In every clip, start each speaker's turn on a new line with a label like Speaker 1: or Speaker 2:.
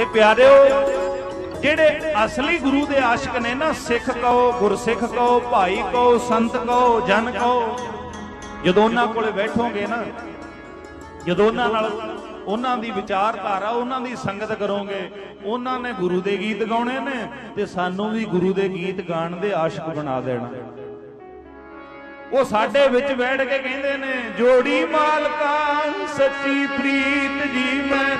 Speaker 1: ਤੇ ਪਿਆਰਿਓ, ਜਿਹੜੇ ਅਸਲੀ ਗੁਰੂ ਦੇ ਆਸ਼ਿਕ ਨੇ ਨਾ, ਸਿੱਖ ਕਹੋ, ਗੁਰਸਿੱਖ ਕਹੋ, ਭਾਈ ਕਹੋ, ਸੰਤ ਕਹੋ, ਜਨ ਕਹੋ, ਜਦੋਂ ਉਹਨਾਂ ਕੋਲੇ ਬੈਠੋਗੇ ਨਾ, ਜਦੋਂ ਉਹਨਾਂ ਨਾਲ ਉਹਨਾਂ ਦੀ ਵਿਚਾਰਧਾਰਾ, ਉਹਨਾਂ ਦੀ ਸੰਗਤ ਕਰੋਗੇ, ਉਹਨਾਂ ਨੇ ਗੁਰੂ ਦੇ ਗੀਤ ਗਾਉਣੇ ਨੇ ਤੇ ਸਾਨੂੰ ਵੀ ਗੁਰੂ ਦੇ ਗੀਤ ਗਾਣ ਦੇ ਆਸ਼ਿਕ ਬਣਾ ਦੇਣਾ। ਉਹ ਸਾਡੇ ਵਿੱਚ ਬੈਠ ਕੇ ਕਹਿੰਦੇ ਨੇ, ਜੋੜੀ ਮਾਲਕਾ, ਸੱਚੀ ਪ੍ਰੀਤ ਜੀ ਮੈਂ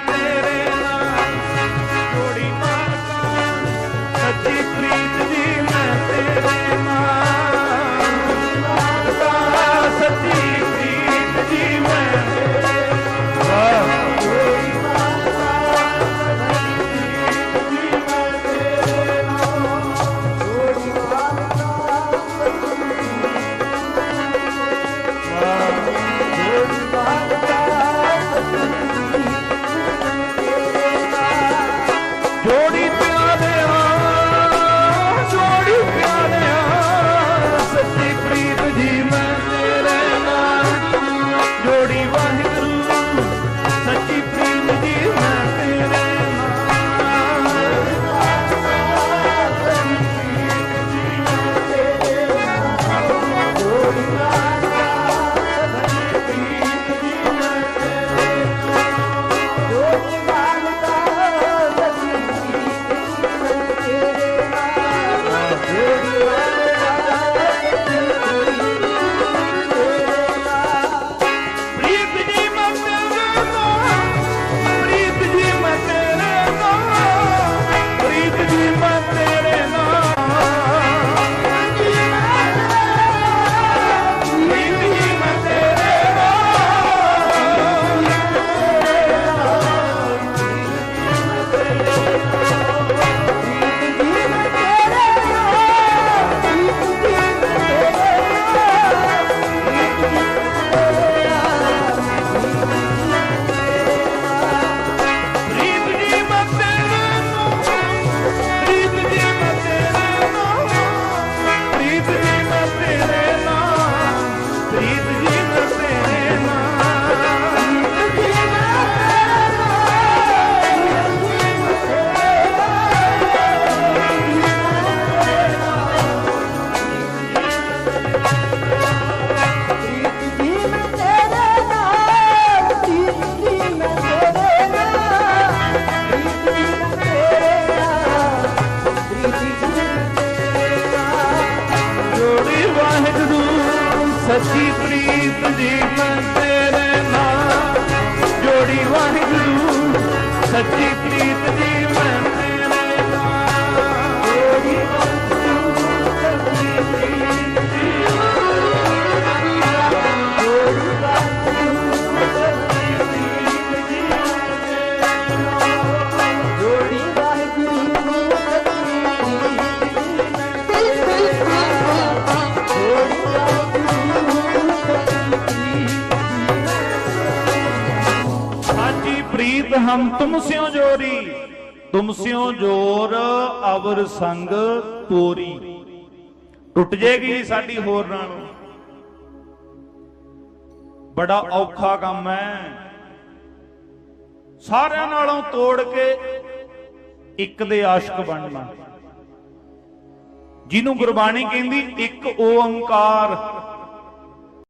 Speaker 1: ਸੱਚੀ ਪ੍ਰੀਤ ਜੀ ਸਾची ਪ੍ਰੀਤ ਹਮ ਤੁਮ ਸਿਓ ਜੋਰੀ, ਤੁਮ ਸਿਓ ਅਵਰ ਸੰਗ ਤੋਰੀ ਟੁੱਟ ਜੇਗੀ ਸਾਡੀ ਹੋਰ ਨਾਲੋਂ। ਬੜਾ ਔਖਾ ਕੰਮ ਹੈ। ਸਾਰਿਆਂ ਨਾਲੋਂ ਤੋੜ ਕੇ ਇੱਕ ਦੇ ਆਸ਼ਿਕ ਬਣਨਾ। ਜਿਹਨੂੰ ਗੁਰਬਾਣੀ ਕਹਿੰਦੀ, ਇੱਕ ਓੰਕਾਰ।